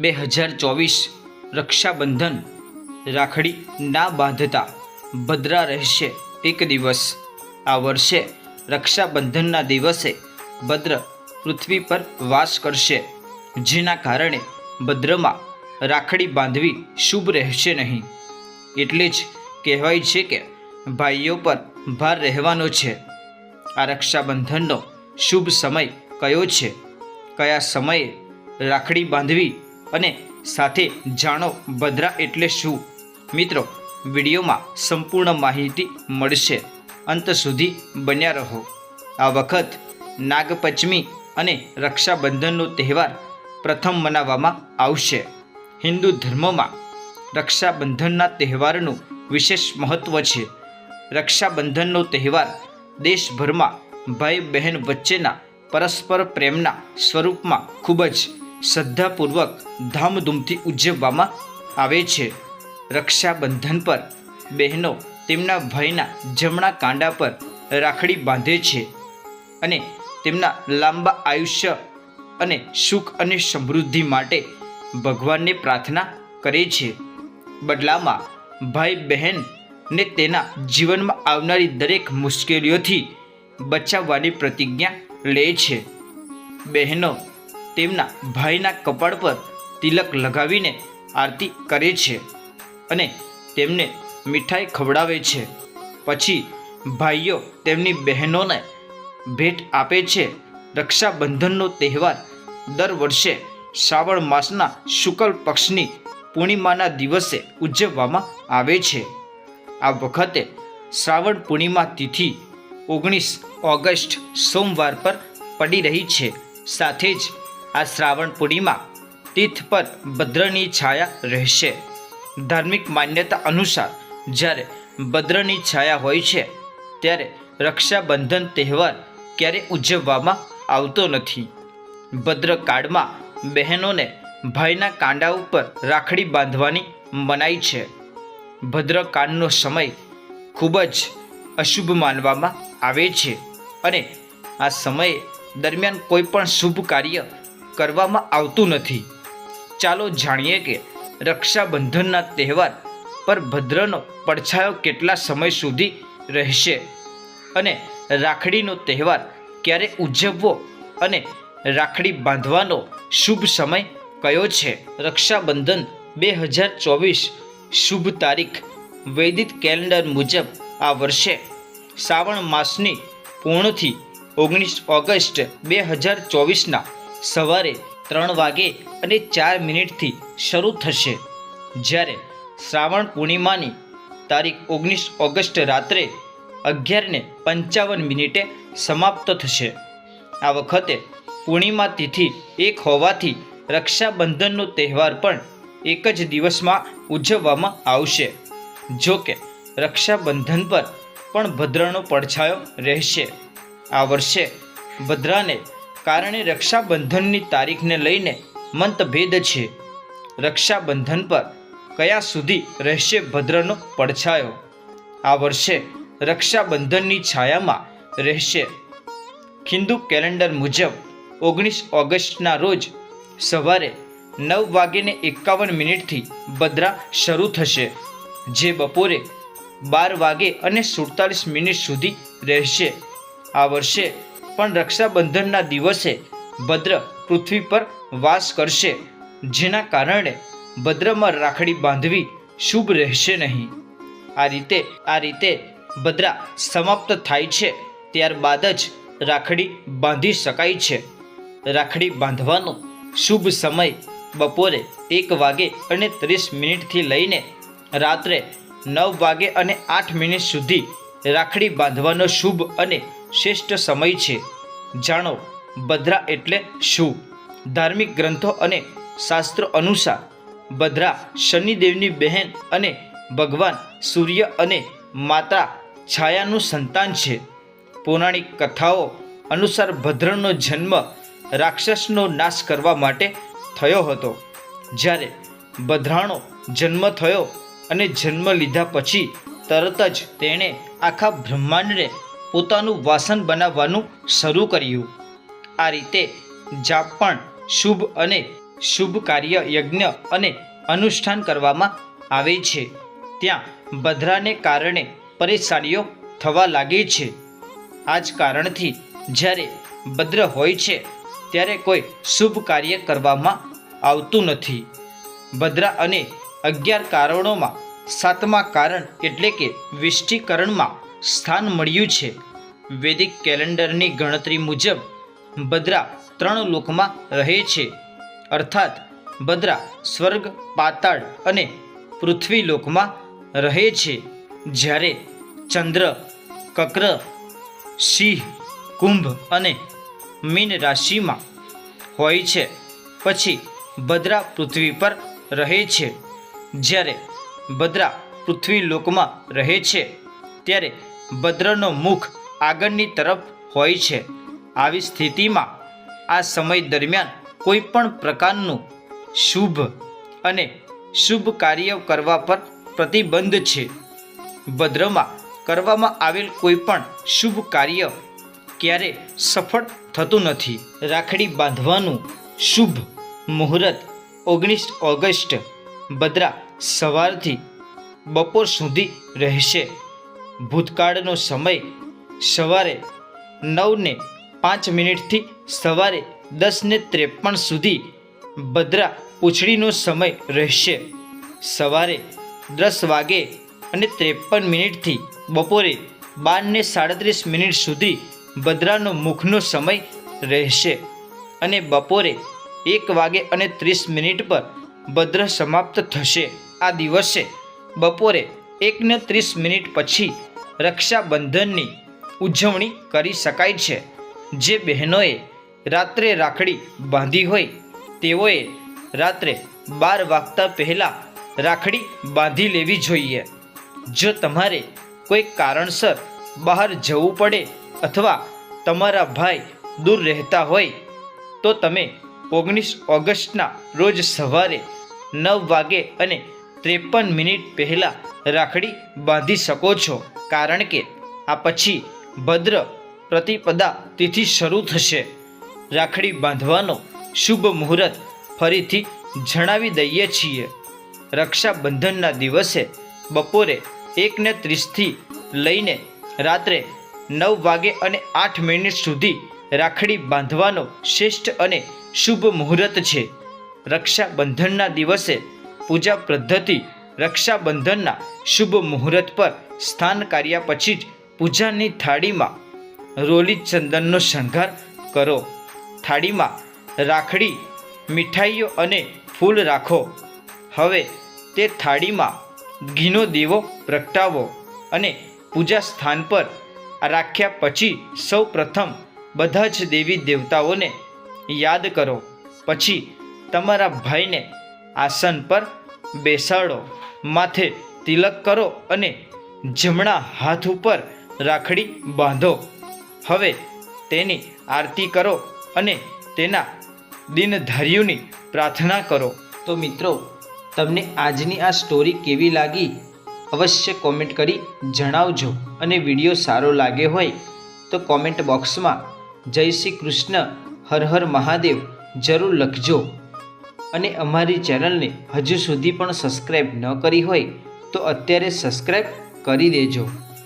બે હજાર ચોવીસ રક્ષાબંધન રાખડી ના બાંધતા ભદ્રા રહેશે એક દિવસ. આ વર્ષે રક્ષાબંધનના દિવસે ભદ્ર પૃથ્વી પર વાસ કરશે, જેના કારણે ભદ્રમાં રાખડી બાંધવી શુભ રહેશે નહીં. એટલે જ કહેવાય છે કે ભાઈઓ પર ભાર રહેવાનો છે. આ રક્ષાબંધનનો શુભ સમય કયો છે? કયા સમયે રાખડી બાંધવી અને સાથે જાણો ભદ્રા એટલે શું? મિત્રો, વિડીયોમાં સંપૂર્ણ માહિતી મળશે. અંત સુધી બન્યા રહો. આ વખત નાગપંચમી અને રક્ષાબંધનનો તહેવાર પ્રથમ મનાવવામાં આવશે. હિન્દુ ધર્મમાં રક્ષાબંધનના તહેવારનું વિશેષ મહત્ત્વ છે. રક્ષાબંધનનો તહેવાર દેશભરમાં ભાઈ બહેન વચ્ચેના પરસ્પર પ્રેમના સ્વરૂપમાં ખૂબ જ શ્રદ્ધાપૂર્વક ધામધૂમથી ઉજવવામાં આવે છે. રક્ષાબંધન પર બહેનો તેમના ભાઈના જમણા કાંડા પર રાખડી બાંધે છે અને તેમના લાંબા આયુષ્ય અને સુખ અને સમૃદ્ધિ માટે ભગવાનને પ્રાર્થના કરે છે. બદલામાં ભાઈ બહેનને તેના જીવનમાં આવનારી દરેક મુશ્કેલીઓથી બચાવવાની પ્રતિજ્ઞા લે છે. બહેનો તેમના ભાઈના કપાળ પર તિલક લગાવીને આરતી કરે છે અને તેમને મીઠાઈ ખવડાવે છે. પછી ભાઈઓ તેમની બહેનોને ભેટ આપે છે. રક્ષાબંધનનો તહેવાર દર વર્ષે શ્રાવણ માસના શુક્લ પક્ષની પૂર્ણિમાના દિવસે ઉજવવામાં આવે છે. આ વખતે શ્રાવણ પૂર્ણિમા તિથિ ઓગણીસ ઓગસ્ટ સોમવાર પર પડી રહી છે. સાથે જ આ શ્રાવણ પૂર્ણિમા તીર્થ પર ભદ્રની છાયા રહેશે. ધાર્મિક માન્યતા અનુસાર જ્યારે ભદ્રની છાયા હોય છે, ત્યારે રક્ષાબંધન તહેવાર ક્યારે ઉજવવામાં આવતો નથી. ભદ્રકાળમાં બહેનોને ભાઈના કાંડા ઉપર રાખડી બાંધવાની મનાઈ છે. ભદ્રકાળનો સમય ખૂબ જ અશુભ માનવામાં આવે છે અને આ સમયે દરમિયાન કોઈ પણ શુભ કાર્ય કરવામાં આવતું નથી. ચાલો જાણીએ કે રક્ષાબંધનના તહેવાર પર ભદ્રનો પડછાયો કેટલા સમય સુધી રહેશે અને રાખડીનો તહેવાર ક્યારે ઉજવવો અને રાખડી બાંધવાનો શુભ સમય કયો છે? રક્ષાબંધન બે હજાર ચોવીસ શુભ તારીખ વૈદિક કેલેન્ડર મુજબ આ વર્ષે શ્રાવણ માસની પૂર્ણથી ઓગણીસ ઓગસ્ટ બે હજાર ચોવીસના સવારે ત્રણ વાગે અને ચાર મિનિટથી શરૂ થશે. જ્યારે શ્રાવણ પૂર્ણિમાની તારીખ ઓગણીસ ઓગસ્ટ રાત્રે અગિયારને પંચાવન મિનિટે સમાપ્ત થશે. આ વખતે પૂર્ણિમા તિથિ એક હોવાથી રક્ષાબંધનનો તહેવાર પણ એક જ દિવસમાં ઉજવવામાં આવશે. જો કે રક્ષાબંધન પર પણ ભદ્રાનો પડછાયો રહેશે. આ વર્ષે ભદ્રાને કારણે રક્ષાબંધનની તારીખને લઈને મંતભેદ છે. રક્ષાબંધન પર કયા સુધી રહેશે ભદ્રનો પડછાયો? આ વર્ષે રક્ષાબંધનની છાયામાં રહેશે. હિન્દુ કેલેન્ડર મુજબ ઓગણીસ ઓગસ્ટના રોજ સવારે નવ વાગ્યે એકાવન મિનિટથી ભદ્રા શરૂ થશે, જે બપોરે બાર વાગે અને સુડતાલીસ મિનિટ સુધી રહેશે. આ વર્ષે પણ રક્ષાબંધનના દિવસે ભદ્ર પૃથ્વી પર વાસ કરશે, જેના કારણે ભદ્રમાં રાખડી બાંધવી શુભ રહેશે નહીં. આ રીતે આ રીતે ભદ્રા સમાપ્ત થાય છે, ત્યારબાદ જ રાખડી બાંધી શકાય છે. રાખડી બાંધવાનો શુભ સમય બપોરે એક વાગે અને ત્રીસ મિનિટથી લઈને રાત્રે નવ વાગે અને આઠ મિનિટ સુધી રાખડી બાંધવાનો શુભ અને શ્રેષ્ઠ સમય છે. જાણો, ભદ્રા એટલે શું? ધાર્મિક ગ્રંથો અને શાસ્ત્રો અનુસાર, ભદ્રા શનિદેવની બહેન અને ભગવાન સૂર્ય અને માતા છાયાનું સંતાન છે. પૌરાણિક કથાઓ અનુસાર ભદ્રનો જન્મ રાક્ષસનો નાશ કરવા માટે થયો હતો. જ્યારે ભદ્રાનો જન્મ થયો અને જન્મ લીધા પછી તરત જ તેણે આખા બ્રહ્માંડને પોતાનું વાસન બનાવવાનું શરૂ કર્યું. આ રીતે જાપ પણ શુભ અને શુભ કાર્ય યજ્ઞ અને અનુષ્ઠાન કરવામાં આવે છે. ત્યાં ભદ્રાને કારણે પરેશાનીઓ થવા લાગે છે. આ જ કારણથી જ્યારે ભદ્ર હોય છે, ત્યારે કોઈ શુભ કાર્ય કરવામાં આવતું નથી. ભદ્રા અને અગિયાર કારણોમાં સાતમા કારણ એટલે કે વિષ્ટિકરણમાં સ્થાન મળ્યું છે. વૈદિક કેલેન્ડરની ગણતરી મુજબ, ભદ્રા ત્રણ લોકમાં રહે છે. અર્થાત, ભદ્રા સ્વર્ગ, પાતાળ અને પૃથ્વી લોકમાં રહે છે. જ્યારે ચંદ્ર, કક્ર, સિંહ, કુંભ અને મીન રાશિમાં હોય છે. પછી ભદ્રા પૃથ્વી પર રહે છે. જ્યારે ભદ્રા પૃથ્વી લોકમાં રહે છે, ત્યારે ભદ્રનો મુખ આગળની તરફ હોય છે. આવી સ્થિતિમાં આ સમય દરમિયાન કોઈ પણ પ્રકારનું શુભ અને શુભ કાર્ય કરવા પર પ્રતિબંધ છે. ભદ્રમાં કરવામાં આવેલ કોઈ પણ શુભ કાર્ય ક્યારે સફળ થતું નથી. રાખડી બાંધવાનું શુભ મુહૂર્ત ઓગણીસ ઓગસ્ટ ભદ્રા સવારથી બપોર સુધી રહેશે. ભૂતકાળનો સમય સવારે નવને પાંચ મિનિટથી સવારે દસને ત્રેપન સુધી ભદ્રા પૂંછડીનો સમય રહેશે. સવારે દસ વાગે અને ત્રેપન મિનિટથી બપોરે બારને સાડત્રીસ મિનિટ સુધી ભદ્રાનો મુખનો સમય રહેશે અને બપોરે એક વાગે અને ત્રીસ મિનિટ પર ભદ્ર સમાપ્ત થશે. આ દિવસે બપોરે એકને ત્રીસ મિનિટ પછી રક્ષાબંધનની ઉજવણી કરી શકાય છે. જે બહેનોએ રાત્રે રાખડી બાંધી હોય, તેઓએ રાત્રે બાર વાગતા પહેલાં રાખડી બાંધી લેવી જોઈએ. જો તમારે કોઈ કારણસર બહાર જવું પડે અથવા તમારા ભાઈ દૂર રહેતા હોય, તો તમે ઓગણીસ ઓગસ્ટના રોજ સવારે નવ વાગે અને ત્રેપન મિનિટ પહેલાં રાખડી બાંધી શકો છો. કારણ કે આ પછી ભદ્ર પ્રતિપદા તિથિ શરૂ થશે. રાખડી બાંધવાનો શુભ મુહૂર્ત ફરીથી જણાવી દઈએ છીએ. રક્ષાબંધનના દિવસે બપોરે એકને ત્રીસથી લઈને રાત્રે નવ વાગે અને આઠ મિનિટ સુધી રાખડી બાંધવાનો શ્રેષ્ઠ અને શુભ મુહૂર્ત છે. રક્ષાબંધનના દિવસે પૂજા પદ્ધતિ, રક્ષાબંધનના શુભ મુહૂર્ત પર સ્થાન કર્યા પછી જ પૂજાની થાળીમાં રોલી ચંદનનો શણગાર કરો. થાળીમાં રાખડી, મીઠાઈઓ અને ફૂલ રાખો. હવે તે થાળીમાં ઘીનો દીવો પ્રગટાવો અને પૂજા સ્થાન પર રાખ્યા પછી સૌ પ્રથમ બધા જ દેવી દેવતાઓને યાદ કરો. પછી તમારા ભાઈને આસન પર બેસાડો, માથે તિલક કરો અને જમણા હાથ ઉપર રાખડી બાંધો. હવે તેની આરતી કરો અને તેના દિનધાર્યુંની પ્રાર્થના કરો. તો મિત્રો, તમને આજની આ સ્ટોરી કેવી લાગી? અવશ્ય કોમેન્ટ કરી જણાવજો અને વીડિયો સારો લાગ્યો હોય તો કોમેન્ટ બોક્સમાં જય શ્રી કૃષ્ણ, હર હર મહાદેવ જરૂર લખજો. અને અમારી ચેનલને હજુ સુધી પણ સબસ્ક્રાઈબ ન કરી હોય તો અત્યારે સબસ્ક્રાઈબ કરી દેજો.